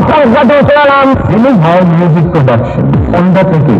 সালাতু ওয়াসালাম তিনি হয় মিউজিক প্রোডাকশন কোনটা থেকে